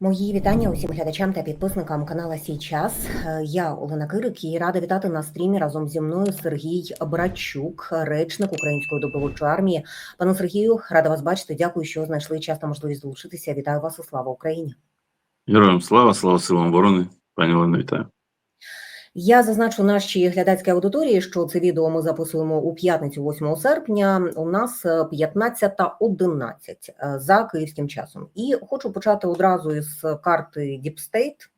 Мої вітання усім глядачам та підписникам канала Сій час. Е, Я Олена Кирик і рада вітати на стрімі разом зі мною Сергій Братчук, речник Української добровольчої армії. Пане Сергію, рада вас бачити. Дякую, що знайшли час та можливість долучитися. Вітаю вас і слава Україні. Героям слава, слава силам оборони. Пані Олено, вітаю. Я зазначу нашій глядацькій аудиторії, що це відео ми записуємо у п'ятницю, 8 серпня. У нас е, 15.11 е, за київським часом. І хочу почати одразу із карти Deep State,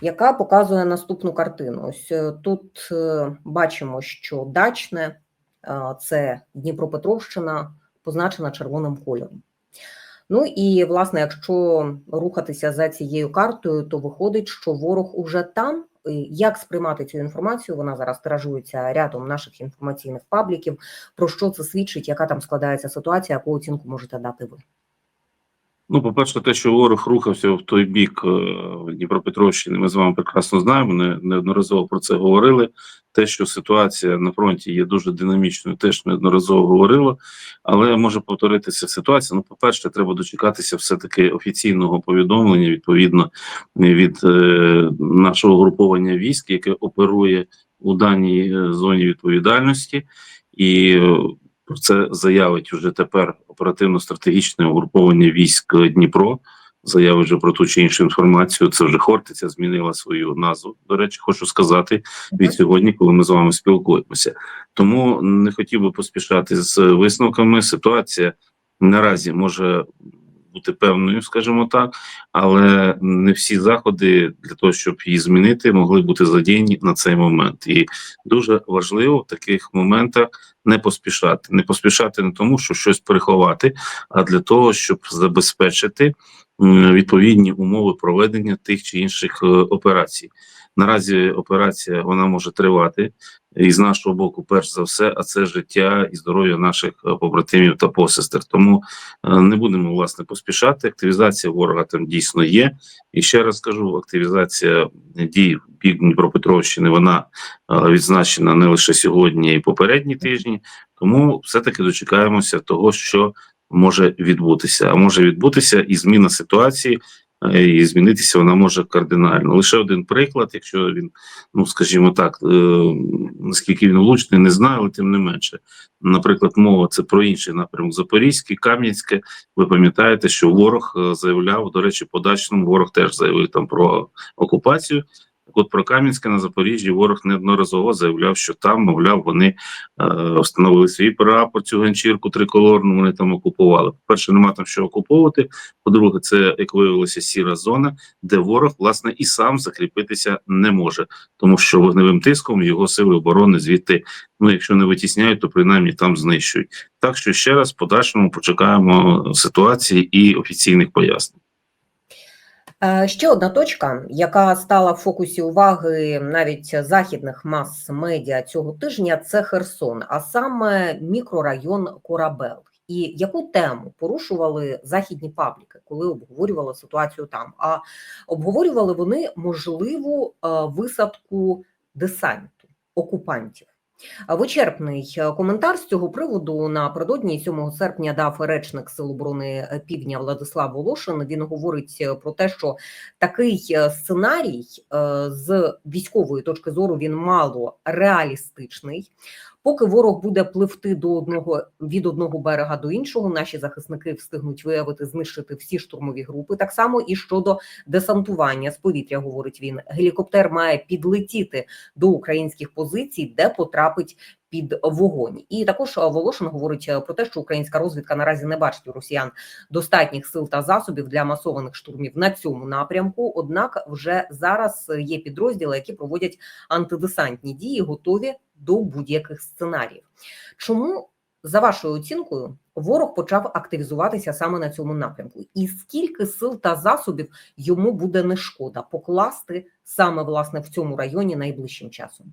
яка показує наступну картину. Ось е, тут е, бачимо, що дачне е, це Дніпропетровщина, позначена червоним кольором. Ну і власне, якщо рухатися за цією картою, то виходить, що ворог уже там. Як сприймати цю інформацію? Вона зараз тиражується рядом наших інформаційних пабліків. Про що це свідчить? Яка там складається ситуація? Яку оцінку можете дати ви? Ну, по-перше, те, що ворог рухався в той бік е, Дніпропетровщини, ми з вами прекрасно знаємо. Не, неодноразово про це говорили. Те, що ситуація на фронті є дуже динамічною, теж неодноразово говорило. Але може повторитися ситуація. Ну, по-перше, треба дочекатися все-таки офіційного повідомлення, відповідно від е, нашого груповання військ, яке оперує у даній е, зоні відповідальності, і е, про це заявить вже тепер оперативно-стратегічне угруповання військ Дніпро. Заяви вже про ту чи іншу інформацію. Це вже Хортиця змінила свою назву. До речі, хочу сказати від сьогодні, коли ми з вами спілкуємося. Тому не хотів би поспішати з висновками. Ситуація наразі може бути певною, скажімо так, але не всі заходи для того, щоб її змінити, могли бути задіяні на цей момент. І дуже важливо в таких моментах не поспішати. Не поспішати не тому, що щось переховати, а для того, щоб забезпечити відповідні умови проведення тих чи інших е, операцій. Наразі операція вона може тривати і з нашого боку, перш за все, а це життя і здоров'я наших е, побратимів та посестер. Тому е, не будемо власне поспішати. Активізація ворога там дійсно є. І ще раз кажу: активізація дій в бік Дніпропетровщини вона е, відзначена не лише сьогодні, й попередні тижні. Тому все-таки дочекаємося того, що може відбутися. А може відбутися і зміна ситуації. Е, І змінитися вона може кардинально. Лише один приклад, якщо він, ну скажімо так, е, наскільки він влучний, не знаю, але тим не менше. Наприклад, мова це про інший напрямок Запорізький, Кам'янське. Ви пам'ятаєте, що ворог е, заявляв, до речі, подачному ворог теж заявив там про окупацію. Так от про Кам'янське на Запоріжжі ворог неодноразово заявляв, що там, мовляв, вони е, встановили свій прапор, цю ганчірку триколорну, вони там окупували. По-перше, нема там що окуповувати. По-друге, це, як виявилося, сіра зона, де ворог, власне, і сам закріпитися не може, тому що вогневим тиском його сили оборони звідти, ну якщо не витісняють, то принаймні там знищують. Так що ще раз в подальшому почекаємо ситуації і офіційних пояснень. Е, Ще одна точка, яка стала в фокусі уваги навіть західних мас-медіа цього тижня, це Херсон, а саме мікрорайон Корабел. І яку тему порушували західні пабліки, коли обговорювали ситуацію там? А обговорювали вони можливу е, висадку десанту окупантів. Вичерпний е, коментар з цього приводу напередодні 7 серпня дав речник Сил оборони е, Півдня Владислав Волошин. Він говорить е, про те, що такий сценарій з військової точки зору він мало реалістичний. Поки ворог буде пливти до одного від одного берега до іншого, наші захисники встигнуть виявити знищити всі штурмові групи. Так само і щодо десантування з повітря, говорить він. Гелікоптер має підлетіти до українських позицій, де потрапить під вогонь. І також е, Волошин говорить е, про те, що українська розвідка наразі не бачить у росіян достатніх сил та засобів для масованих штурмів на цьому напрямку. Однак, вже зараз є підрозділи, які проводять антидесантні дії, готові до будь-яких сценаріїв. Чому за вашою оцінкою ворог почав активізуватися саме на цьому напрямку? І скільки сил та засобів йому буде не шкода покласти саме власне в цьому районі найближчим часом?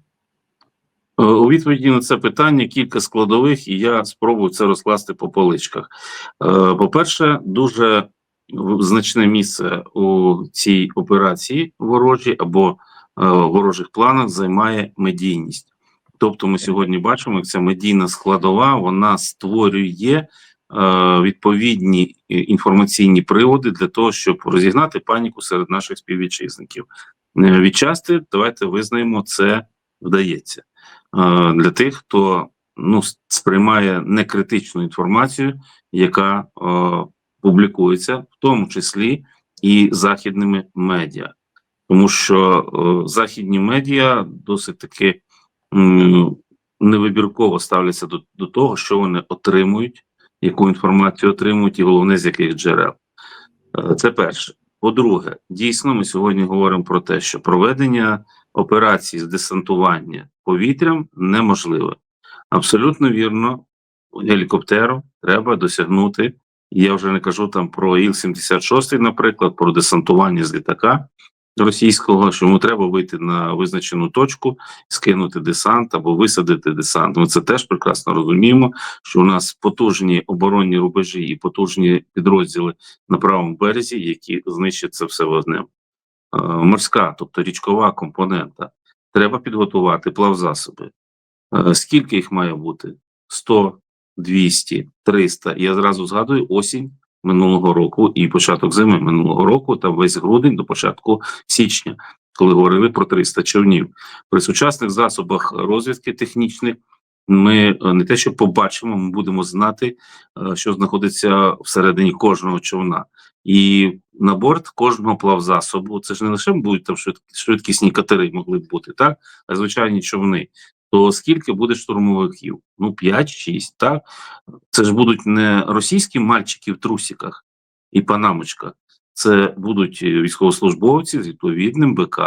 Е, У відповіді на це питання кілька складових, і я спробую це розкласти по поличках. Е, По-перше, дуже значне місце у цій операції ворожій або е, ворожих планах займає медійність. Тобто, ми сьогодні бачимо, як ця медійна складова вона створює відповідні інформаційні приводи для того, щоб розігнати паніку серед наших співвітчизників. Відчасти давайте визнаємо, це вдається для тих, хто ну сприймає некритичну інформацію, яка е, публікується, в тому числі і західними медіа, тому що е, західні медіа досить таки м, невибірково ставляться до, до того, що вони отримують, яку інформацію отримують, і головне з яких джерел. Е, Це перше. По-друге, дійсно, ми сьогодні говоримо про те, що проведення операції з десантування повітрям неможливе. Абсолютно вірно, гелікоптером треба досягнути. Я вже не кажу там про Іл-76, наприклад, про десантування з літака російського, що йому треба вийти на визначену точку, скинути десант або висадити десант. Ми це теж прекрасно розуміємо, що у нас потужні оборонні рубежі і потужні підрозділи на правому березі, які знищать це все вогнем. Е, Морська, тобто річкова компонента. Треба підготувати плавзасоби. Е, Скільки їх має бути? 100, 200, 300. Я зразу згадую осінь минулого року і початок зими минулого року, та весь грудень до початку січня, коли говорили про 300 човнів. При сучасних засобах розвідки технічних ми е, не те, що побачимо, ми будемо знати, е, що знаходиться всередині кожного човна. І на борт кожного плавзасобу, це ж не лише будуть там швидк- швидкісні катери могли б бути, так, а звичайні човни. То скільки буде штурмовиків? Ну, 5-6, так? Це ж будуть не російські мальчики в трусиках і панамочках. Це будуть військовослужбовці з відповідним БК,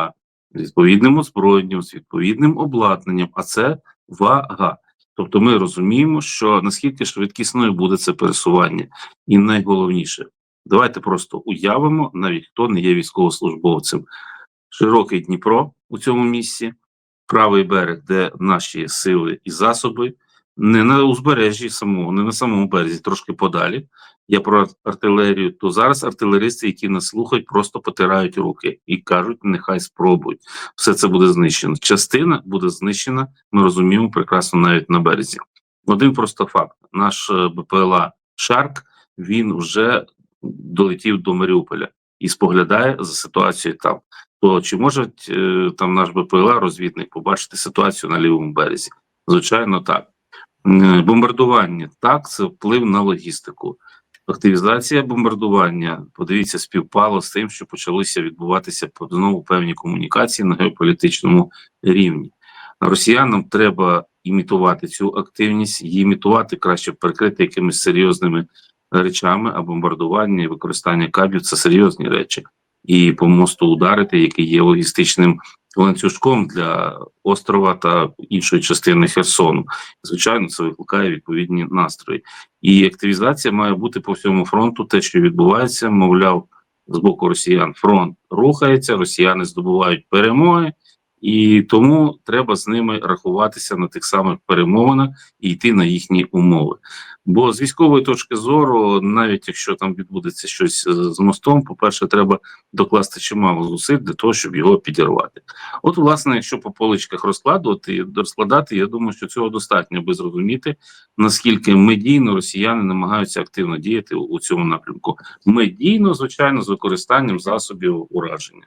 з відповідним озброєнням, з відповідним обладнанням, а це вага. Тобто ми розуміємо, що наскільки швидкісною буде це пересування, і найголовніше, давайте просто уявимо, навіть хто не є військовослужбовцем. Широкий Дніпро у цьому місці, правий берег, де наші сили і засоби, не на узбережжі самого, не на самому березі, трошки подалі. Я про артилерію, то зараз артилеристи, які нас слухають, просто потирають руки і кажуть, нехай спробують. Все це буде знищено. Частина буде знищена, ми розуміємо прекрасно навіть на березі. Один просто факт: наш е, БПЛА Шарк він вже долетів до Маріуполя і споглядає за ситуацією там. То чи може е, там наш БПЛА розвідник побачити ситуацію на лівому березі? Звичайно, так. Бомбардування так, це вплив на логістику. Активізація бомбардування, подивіться, співпало з тим, що почалися відбуватися знову певні комунікації на геополітичному рівні. Росіянам треба імітувати цю активність, її імітувати краще прикрити якимись серйозними речами, а бомбардування і використання кабів це серйозні речі. І по мосту ударити, який є логістичним ланцюжком для острова та іншої частини Херсону. Звичайно, це викликає відповідні настрої. І активізація має бути по всьому фронту. Те, що відбувається, мовляв, з боку росіян фронт рухається, росіяни здобувають перемоги, і тому треба з ними рахуватися на тих самих перемовинах і йти на їхні умови. Бо з військової точки зору, навіть якщо там відбудеться щось е, з мостом, по-перше, треба докласти чимало зусиль для того, щоб його підірвати. От, власне, якщо по поличках розкладувати розкладати, я думаю, що цього достатньо, аби зрозуміти, наскільки медійно росіяни намагаються активно діяти у, цьому напрямку. Медійно, звичайно, з використанням засобів ураження.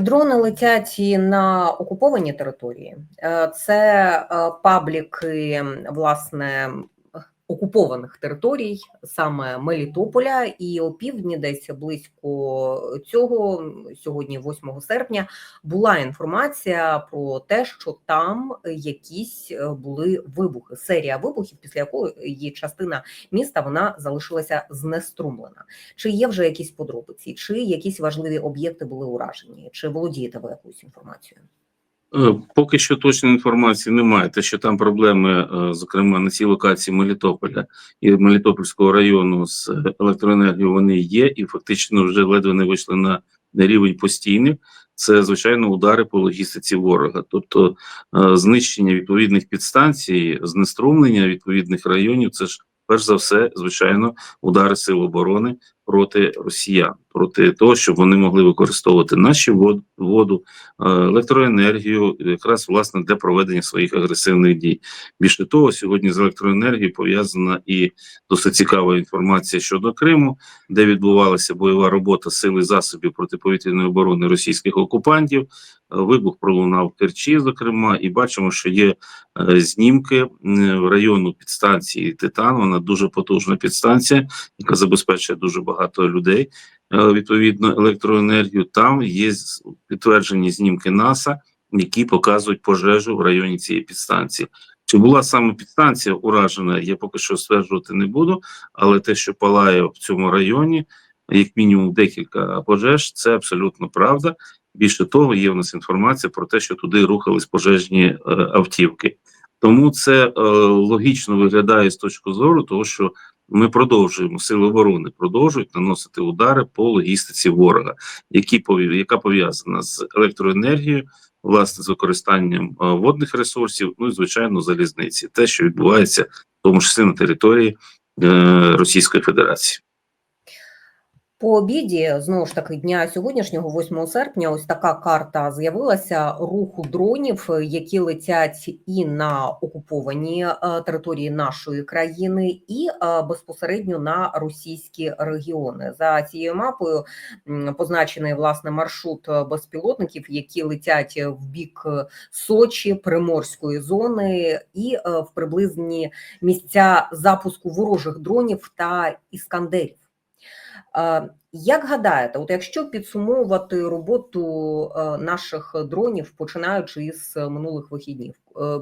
Дрони летять і на окуповані території. Е, Це е, пабліки, власне, окупованих територій, саме Мелітополя, і опівдні, десь близько цього, сьогодні, 8 серпня, була інформація про те, що там якісь е, були вибухи, серія вибухів, після якої частина міста вона залишилася знеструмлена. Чи є вже якісь подробиці, чи якісь важливі об'єкти були уражені, чи володієте ви якоюсь інформацією? Е, Поки що точної інформації немає. Те, що там проблеми, е, зокрема на цій локації Мелітополя і Мелітопольського району з електроенергією, вони є, і фактично вже ледве не вийшли на рівень постійних. Це звичайно удари по логістиці ворога, тобто е, знищення відповідних підстанцій, знеструмлення відповідних районів. Це ж перш за все, звичайно, удари сил оборони проти росіян, проти того, щоб вони могли використовувати наші вод- воду, е, електроенергію, якраз власне для проведення своїх агресивних дій. Більше того, сьогодні з електроенергією пов'язана і досить цікава інформація щодо Криму, де відбувалася бойова робота сил і засобів протиповітряної оборони російських окупантів. Е, Вибух пролунав в Керчі, зокрема, і бачимо, що є е, знімки м, району підстанції Титан. Вона дуже потужна підстанція, яка забезпечує дуже багато людей. е, Відповідно, електроенергію. Там є підтверджені знімки НАСА, які показують пожежу в районі цієї підстанції. Чи була саме підстанція уражена, я поки що стверджувати не буду, але те, що палає в цьому районі, як мінімум декілька пожеж, це абсолютно правда. Більше того, є в нас інформація про те, що туди рухались пожежні е, автівки. Тому це е, логічно виглядає з точки зору, того, що ми продовжуємо сили оборони, продовжують наносити удари по логістиці ворога, які яка пов'язана з електроенергією, власне, з використанням е, водних ресурсів, ну і звичайно, залізниці, те, що відбувається в тому числі на території е, Російської Федерації. По обіді, знову ж таки, дня сьогоднішнього, 8 серпня, ось така карта з'явилася руху дронів, які летять і на окуповані е, території нашої країни, і е, безпосередньо на російські регіони. За цією мапою позначений власне маршрут безпілотників, які летять в бік Сочі, Приморської зони, і е, в приблизні місця запуску ворожих дронів та іскандерів. Як гадаєте, от якщо підсумовувати роботу е, наших дронів, починаючи із минулих вихіднів,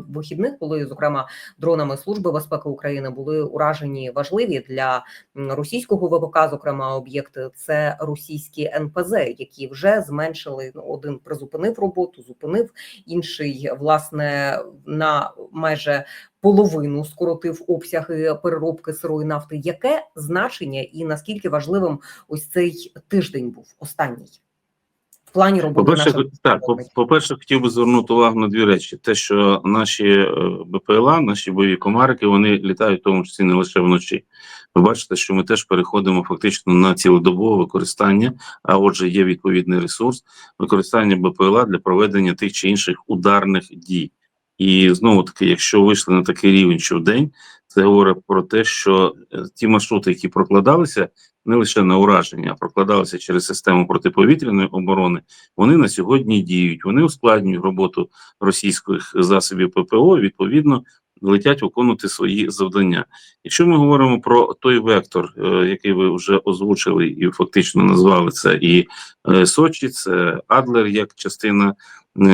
вихідних, коли зокрема дронами Служби безпеки України були уражені важливі для російського ВПК, зокрема об'єкти, це російські НПЗ, які вже зменшили ну, один призупинив роботу, зупинив інший, власне, на майже половину скоротив обсяги переробки сирої нафти. Яке значення і наскільки важливим ось цей тиждень був останній плані роботи По-перше, так, по- по-перше, хотів би звернути увагу на дві речі: те, що наші е, БПЛА, наші бойові комарики, вони літають в тому числі не лише вночі. Ви бачите, що ми теж переходимо фактично на цілодобове використання, а отже, є відповідний ресурс використання БПЛА для проведення тих чи інших ударних дій. І знову таки, якщо вийшли на такий рівень, що в день, це говорить про те, що е, ті маршрути, які прокладалися, не лише на ураження, а прокладалися через систему протиповітряної оборони, вони на сьогодні діють. Вони ускладнюють роботу російських засобів ППО. Відповідно, летять виконувати свої завдання. Якщо ми говоримо про той вектор, е, який ви вже озвучили і фактично назвали це, і е, Сочі, це Адлер як частина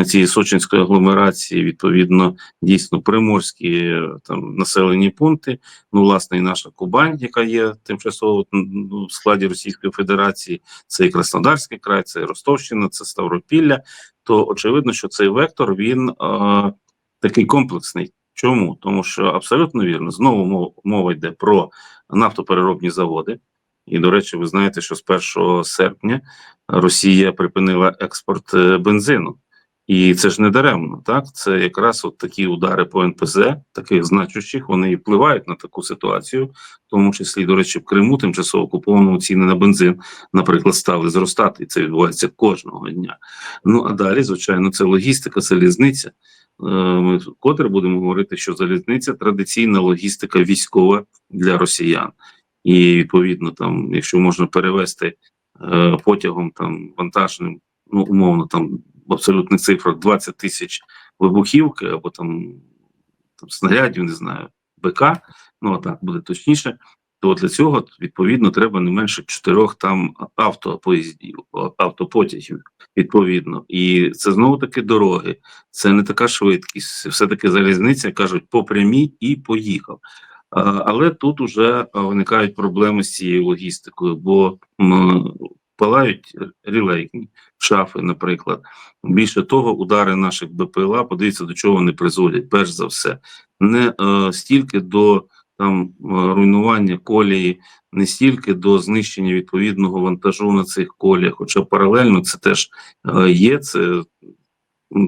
цієї сочинської агломерації, відповідно, дійсно приморські е, там населені пункти. Ну, власне, і наша Кубань, яка є тимчасово ну, в складі Російської Федерації, це і Краснодарський край, це і Ростовщина, це Ставропілля. То очевидно, що цей вектор він е, такий комплексний. Чому? Тому що абсолютно вірно, знову мова, йде про нафтопереробні заводи. І, до речі, ви знаєте, що з 1 серпня Росія припинила експорт е, бензину. І це ж не даремно, так? Це якраз от такі удари по НПЗ, таких значущих, вони і впливають на таку ситуацію, в тому числі, до речі, в Криму, тимчасово окупованому ціни на бензин, наприклад, стали зростати, і це відбувається кожного дня. Ну а далі, звичайно, це логістика, залізниця. Е, Ми вкотре будемо говорити, що залізниця традиційна логістика військова для росіян. І відповідно, там, якщо можна перевести е, потягом там вантажним, ну умовно, там в абсолютних цифрах 20 тисяч вибухівки або там, там снарядів, не знаю, БК, ну а так буде точніше. То для цього відповідно треба не менше чотирьох там автопоїздів, автопотягів, відповідно. І це знову таки дороги, це не така швидкість, все таки залізниця кажуть по прямій і поїхав. Але тут уже виникають проблеми з цією логістикою, бо палають рілейні шафи, наприклад. Більше того, удари наших БПЛА, подивіться, до чого вони призводять. Перш за все, не е, стільки до там е, руйнування колії, не стільки до знищення відповідного вантажу на цих коліях, хоча паралельно це теж е, є. Це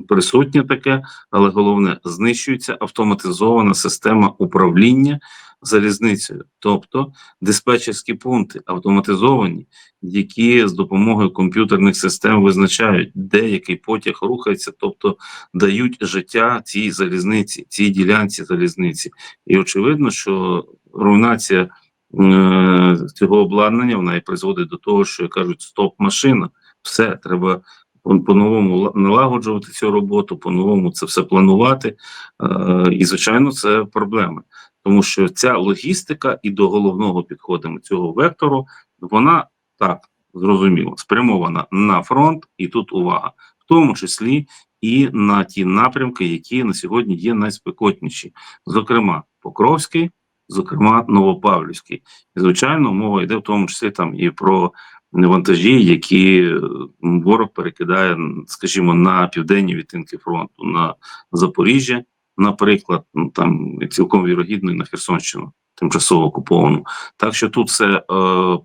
присутнє таке, але головне знищується автоматизована система управління залізницею, тобто диспетчерські пункти автоматизовані, які з допомогою комп'ютерних систем визначають, де який потяг рухається, тобто дають життя цій залізниці, цій ділянці залізниці. І очевидно, що руйнація е, цього обладнання вона і призводить до того, що кажуть, стоп машина, все треба по- по-новому налагоджувати цю роботу, по-новому це все планувати. Е, і, звичайно, це проблеми, тому що ця логістика і до головного підходимо цього вектору, вона так зрозуміло спрямована на фронт, і тут увага, в тому числі і на ті напрямки, які на сьогодні є найспекотніші, зокрема Покровський, зокрема Новопавлівський. І звичайно, мова йде в тому числі там і про вантажі, які ворог перекидає, скажімо, на південні відтинки фронту, на Запоріжжя, наприклад, ну там цілком вірогідно і на Херсонщину, тимчасово окуповану. Так що тут все е,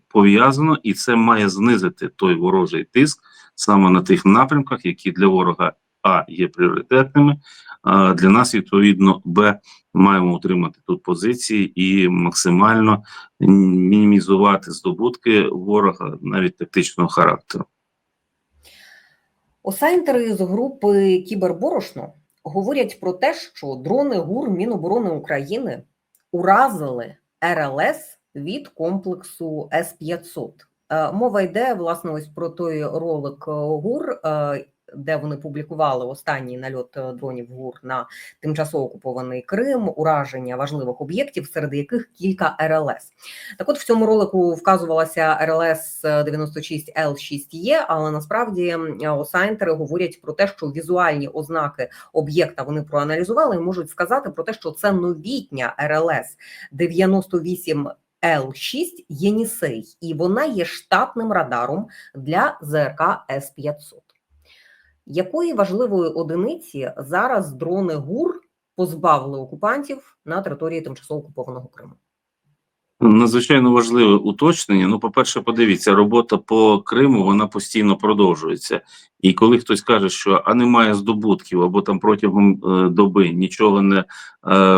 пов'язано, і це має знизити той ворожий тиск саме на тих напрямках, які для ворога а є пріоритетними. А для нас відповідно Б маємо утримати тут позиції і максимально мінімізувати здобутки ворога навіть тактичного характеру. Осайнтери з групи Кіберборошно говорять про те, що дрони ГУР Міноборони України уразили РЛС від комплексу С-500. Е, Мова йде власне ось про той ролик е, ГУР, е, де вони публікували останній нальот е, дронів ГУР на тимчасово окупований Крим, ураження важливих об'єктів, серед яких кілька РЛС. Так, от в цьому ролику вказувалася РЛС 96 л 6 е але насправді м, осайнтери говорять про те, що візуальні ознаки об'єкта вони проаналізували і можуть сказати про те, що це новітня РЛС 98 Л6 Єнісей, і вона є штатним радаром для ЗРК С-500. Якої важливої одиниці зараз дрони ГУР позбавили окупантів на території тимчасово окупованого Криму? Надзвичайно важливе уточнення. Ну, по-перше, подивіться, робота по Криму вона постійно продовжується. І коли хтось каже, що а немає здобутків або там протягом е, доби нічого не е,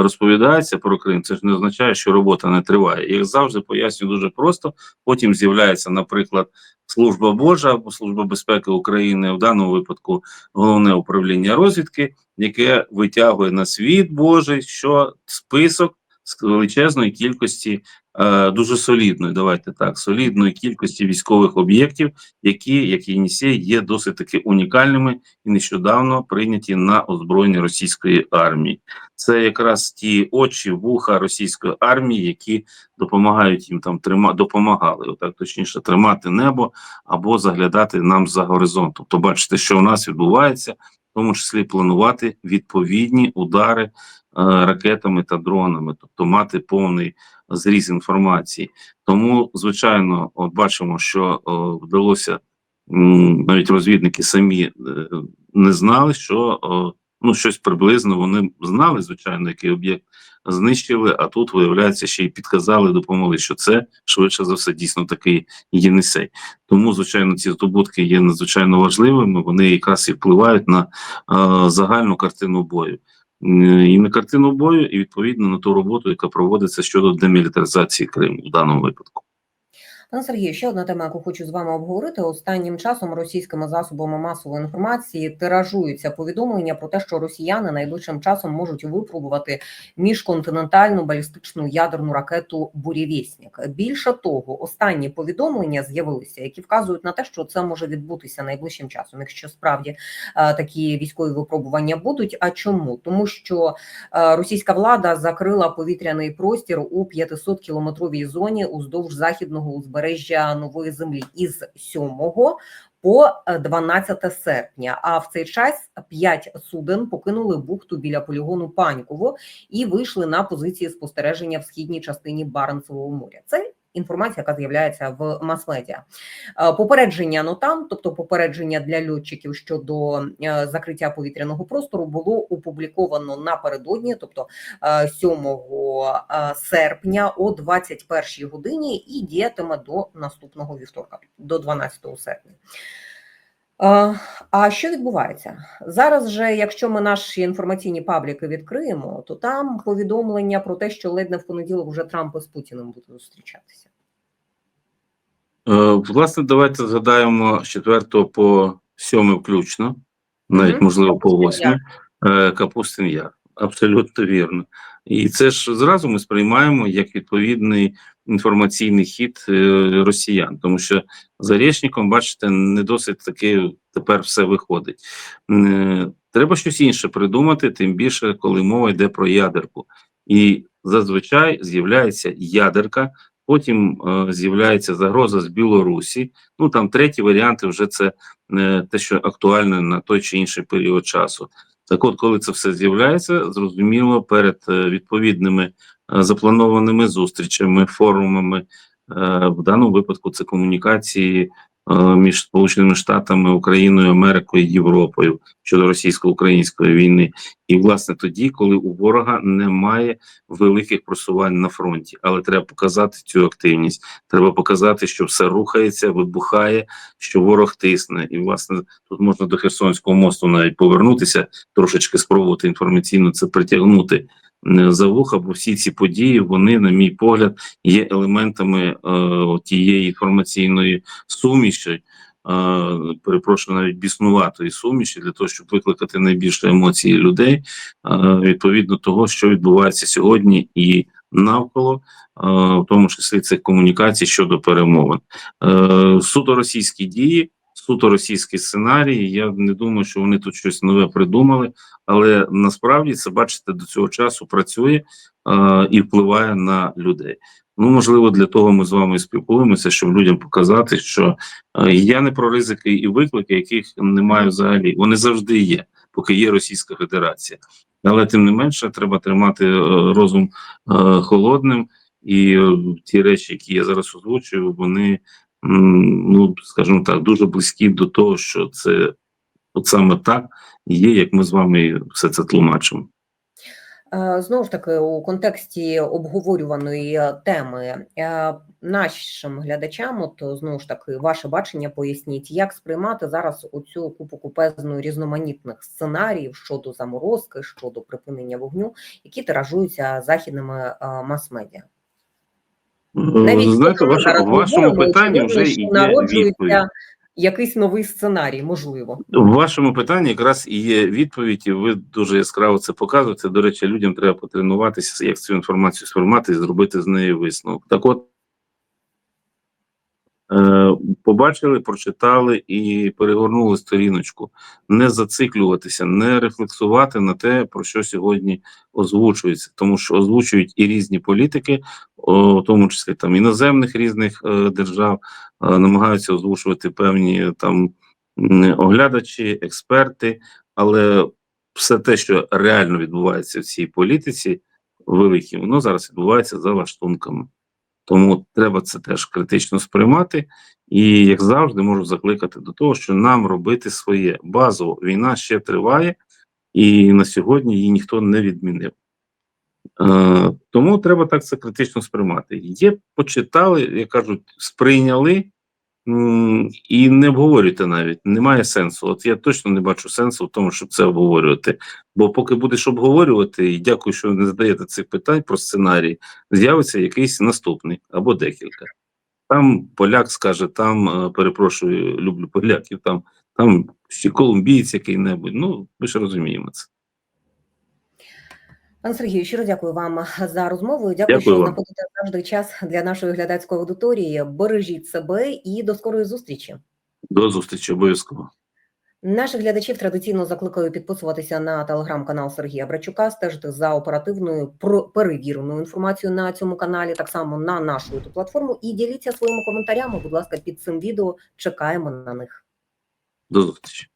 розповідається про Крим, це ж не означає, що робота не триває. Як завжди пояснюю дуже просто. Потім з'являється, наприклад, служба Божа або служба безпеки України, в даному випадку головне управління розвідки, яке витягує на світ Божий, що список з величезної кількості е, дуже солідної, давайте так, солідної кількості військових об'єктів, які, як Єнісей, є досить таки унікальними і нещодавно прийняті на озброєння російської армії. Це якраз ті очі, вуха російської армії, які допомагають їм там трима, допомагали, отак точніше, тримати небо або заглядати нам за горизонт. Тобто, бачите, що у нас відбувається, в тому числі планувати відповідні удари ракетами та дронами, тобто мати повний зріз інформації. Тому, звичайно, от бачимо, що о, вдалося навіть розвідники самі е, не знали, що о, ну щось приблизно вони знали, звичайно, який об'єкт знищили. А тут виявляється, ще й підказали, допомогли, що це швидше за все дійсно такий Єнисей. Тому, звичайно, ці здобутки є надзвичайно важливими. Вони якраз і впливають на е, загальну картину бою. М, І на картину бою, і відповідно на ту роботу, яка проводиться щодо демілітаризації Криму в даному випадку. Пане Сергію, ще одна тема, яку хочу з вами обговорити. Останнім часом російськими засобами масової інформації тиражуються повідомлення про те, що росіяни найближчим часом можуть випробувати міжконтинентальну балістичну ядерну ракету Бурєвєснік. Більше того, останні повідомлення з'явилися, які вказують на те, що це може відбутися найближчим часом, якщо справді е, такі військові випробування будуть. А чому? Тому що е, російська влада закрила повітряний простір у 500 кілометровій зоні уздовж західного узбережжя нової землі із 7 по е, 12 серпня. А в цей час п'ять суден покинули бухту біля полігону Паньково і вийшли на позиції спостереження в східній частині Баренцевого моря. Це інформація, яка з'являється в мас-медіа. Е, Попередження НОТАМ, тобто попередження для льотчиків щодо е, закриття повітряного простору, було опубліковано напередодні, тобто е, 7 е, серпня о 21 годині, і діятиме до наступного вівторка, до 12 серпня. А, що відбувається зараз? Же, якщо ми наші інформаційні пабліки відкриємо, то там повідомлення про те, що ледь не в понеділок вже Трамп із Путіним буде зустрічатися. Е, Власне, давайте згадаємо з 4 по 7 включно, навіть можливо по Капустин 8. Е, Капустин Яр. Абсолютно вірно. І це ж зразу ми сприймаємо як відповідний інформаційний хід е, росіян, тому що за Рєшніком, бачите, не досить таки тепер все виходить. Е, Треба щось інше придумати, тим більше, коли мова йде про ядерку. І зазвичай з'являється ядерка, потім е, з'являється загроза з Білорусі. Ну там треті варіанти вже це е, те, що актуально на той чи інший період часу. Так от, коли це все з'являється, зрозуміло, перед е, відповідними е, запланованими зустрічами, форумами, е, в даному випадку це комунікації між Сполученими Штатами, Україною, Америкою Європою щодо російсько-української війни. І власне тоді, коли у ворога немає великих просувань на фронті, але треба показати цю активність. Треба показати, що все рухається, вибухає, що ворог тисне. І власне тут можна до Херсонського мосту навіть повернутися, трошечки спробувати інформаційно це притягнути е, за вуха, бо всі ці події, вони, на мій погляд, є елементами е, тієї інформаційної суміші. е, Перепрошую, навіть біснуватої суміші для того, щоб викликати найбільше емоцій людей, е, відповідно того, що відбувається сьогодні і навколо, е, в тому числі цих комунікацій щодо перемовин. Суто російські дії, суто російські сценарії. Я не думаю, що вони тут щось нове придумали, але насправді це бачите до цього часу працює е, і впливає на людей. Ну, можливо, для того ми з вами спілкуємося, щоб людям показати, що е, я не про ризики і виклики, яких немає взагалі. Вони завжди є, поки є Російська Федерація. Але тим не менше, треба тримати е, розум е, холодним, і е, ті речі, які я зараз озвучую, вони ну скажімо так, дуже близькі до того, що це от саме так є, як ми з вами все це тлумачимо. Е, Знову ж таки, у контексті обговорюваної теми е, нашим глядачам, от знову ж таки, ваше бачення поясніть, як сприймати зараз оцю купу купезну різноманітних сценаріїв щодо заморозки, щодо припинення вогню, які тиражуються західними е, мас-медіа. Навіть, знаєте, ваше, зараз в вашому говоримо, питанні вже що є відповідь. народжується якийсь новий сценарій, можливо. В вашому питанні якраз і є відповідь, і ви дуже яскраво це показуєте. До речі, людям треба потренуватися, як цю інформацію сформати і зробити з неї висновок. Так от е, побачили, прочитали і перегорнули сторіночку. Не зациклюватися, не рефлексувати на те, про що сьогодні озвучується, тому що озвучують і різні політики, в тому числі там іноземних різних е, держав, е, намагаються озвучувати певні там оглядачі, експерти, але все те, що реально відбувається в цій політиці великій, воно зараз відбувається за лаштунками. Тому треба це теж критично сприймати. І як завжди, можу закликати до того, що нам робити своє базово війна ще триває, і на сьогодні її ніхто не відмінив. Е, тому треба так це критично сприймати. Є, почитали, як кажуть, сприйняли і не обговорюйте навіть. Немає сенсу. От я точно не бачу сенсу в тому, щоб це обговорювати. Бо поки будеш обговорювати, і дякую, що не задаєте цих питань про сценарій, з'явиться якийсь наступний або декілька. Там поляк скаже, там е, перепрошую, люблю поляків, там, там ще колумбієць який-небудь. Ну, ми ж розуміємо це. Пане Сергію, щиро дякую вам за розмову. Дякую, Дякую що знаходите завжди час для нашої глядацької аудиторії. Бережіть себе і до скорої зустрічі. До зустрічі обов'язково. Наших глядачів традиційно закликаю підписуватися на телеграм-канал Сергія Брачука, стежити за оперативною перевіреною інформацією на цьому каналі, так само на нашу youtube платформу і діліться своїми коментарями. Будь ласка, під цим відео чекаємо на них. До зустрічі.